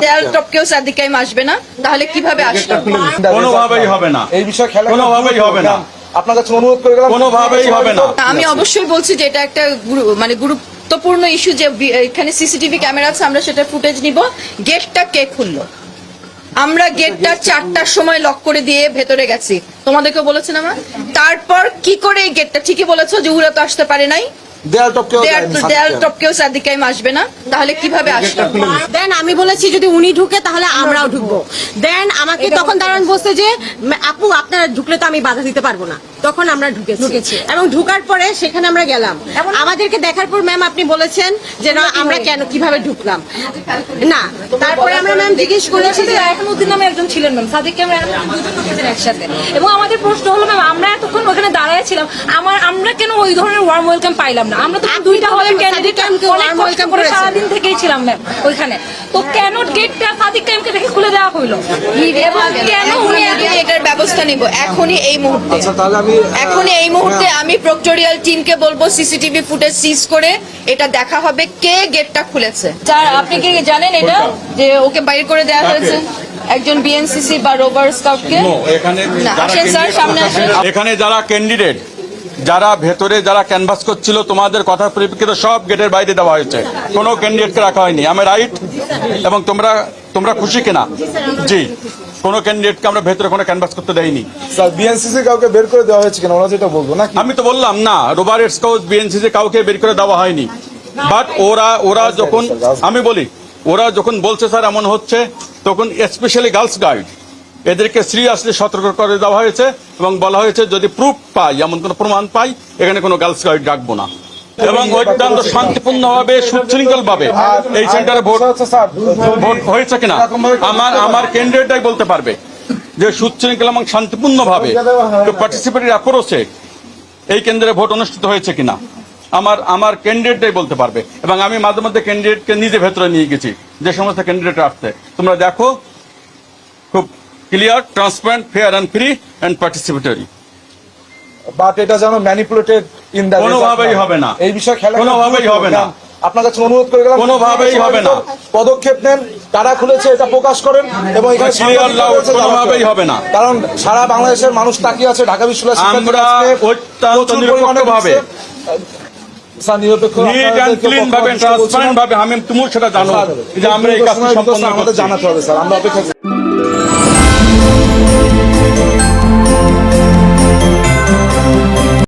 দেয়াল টপকেও সাদিক কাইম আসবে না। তাহলে কীভাবে আসলো? কোনোভাবেই হবে না। এই বিষয়ে খেলা কোনোভাবেই হবে না। আপনার কাছে অনুরোধ করে গেলাম কোনোভাবেই হবে না। আমি অবশ্যই বলছি যে এটা একটা গুরু- মানে গুরুত্বপূর্ণ ইস্যু যে এখানে সিসিটিভি ক্যামেরা আছে আমরা সেটা ফুটেজ নিব। গেটটা কে খুললো? আমরা গেটটা চারটার সময় লক করে দিয়ে ভেতরে গেছি। তোমাদেরকে বলেছেন আমার। তারপর কি করে এই গেটটা? ঠিকই বলেছ যে উড়ে তো আসতে পারে নাই। দেয়াল টপকে দেয়াল দেয়াল টপকেও সাদিক কাইম আসবে না। তাহলে কীভাবে আসবে? দেন আমি বলেছি যদি উনি ঢুকে তাহলে আমরাও ঢুকবো। দেন আমাকে তখন দাঁড়ান বলছে যে আপু আপনারা ঢুকলে তো আমি বাধা দিতে পারব না। তখন আমরা ঢুকেছি। এবং ঢুকার পরে সেখানে আমরা গেলাম। আমাদেরকে দেখার পর ম্যাম আপনি বলেছেন যে না আমরা কেন কীভাবে ঢুকলাম? না তারপরে আমরা ম্যাম জিজ্ঞেস করেছি এখন উদ্দিন নামে একজন ছিলেন ম্যাম সাদিক ক্যামেরা দুজন ঢুকেছেন একসাথে। এবং আমাদের প্রশ্ন হলো ম্যাম আমরা এতক্ষণ ওখানে দাঁড়ায় ছিলাম। আমার আমরা কেন ওই ধরনের ওয়ার্ম ওয়েলকাম পাইলাম না? আমরা তো দুইটা হলের ক্যান্ডিডেট অনেক কষ্ট করে সারাদিন থেকেই ছিলাম ম্যাম ওইখানে। তো কেন গেটটা সাদিক কাইমকে দেখে খুলে দেওয়া হইল? এবং কেন উনি এটার ব্যবস্থা নিব? এখনই এই মুহূর্তে। আচ্ছা তাহলে আমি এখনই এই মুহূর্তে আমি প্রক্টোরিয়াল টিমকে বলব সিসিটিভি ফুটেজ সিজ করে এটা দেখা হবে কে গেটটা খুলেছে। স্যার আপনি কি জানেন এটা? যে ওকে বাইরে করে দেওয়া হয়েছে। একজন বিএনসিসি বা রোভার স্কাউটকে এখানে আসেন স্যার, সামনে আসেন। এখানে যারা ক্যান্ডিডেট যারা ভেতরে যারা ক্যানভাস করছিল তোমাদের কথার পরিপ্রেক্ষিতে সব গেটের বাইরে দেওয়া হয়েছে। কোনো ক্যান্ডিডেটকে রাখা হয়নি। আমি রাইট এবং তোমরা তোমরা খুশি কিনা? জি কোনো ক্যান্ডিডেটকে আমরা ভেতরে কোনো ক্যানভাস করতে দেয়নি স্যার বিএনসিসি কাউকে বের করে দেওয়া হয়েছে কিনা? ওরা যেটা বলব না আমি তো বললাম না রোবারেট স্কাউট বিএনসিসি কাউকে বের করে দেওয়া হয়নি। বাট ওরা ওরা যখন আমি বলি ওরা যখন বলছে স্যার এমন হচ্ছে তখন স্পেশালি গার্লস গাইড এদেরকে সিরিয়াসলি সতর্ক করে দেওয়া হয়েছে এবং বলা হয়েছে যদি প্রুফ পাই এমন কোনো প্রমাণ পাই এখানে কোনো গার্লস গাইড রাখব না। এবং অত্যন্ত শান্তিপূর্ণভাবে সুশৃঙ্খল ভাবে এই সেন্টারে ভোট ভোট হয়েছে কিনা আমার আমার ক্যান্ডিডেটটাই বলতে পারবে যে সুশৃঙ্খল এবং শান্তিপূর্ণভাবে পার্টিসিপেটরি অ্যাপ্রোচে এই কেন্দ্রে ভোট অনুষ্ঠিত হয়েছে কিনা আমার আমার ক্যান্ডিডেটটাই বলতে পারবে। এবং আমি মাঝে মধ্যে ক্যান্ডিডেটকে নিজে ভেতরে নিয়ে গেছি যে সমস্ত ক্যান্ডিডেট আসছে। তোমরা দেখো খুব clear transparent fair and free and participatory but এটা যেন ম্যানিপুলেটেড কোনোভাবেই হবে না। এই বিষয়ে খেলা কোনোভাবেই হবে না। আপনার কাছে অনুরোধ করে গেলাম কোনোভাবেই হবে না। পদক্ষেপ নেন কারা খুলেছে এটা প্রকাশ করেন এবং এখানে কোনোভাবেই হবে না। কারণ সারা বাংলাদেশের মানুষ তাকিয়ে আছে ঢাকা বিশ্ববিদ্যালয় আমরা অত্যন্ত নিরপেক্ষভাবে জানাতে হবে স্যার আমরা অপেক্ষা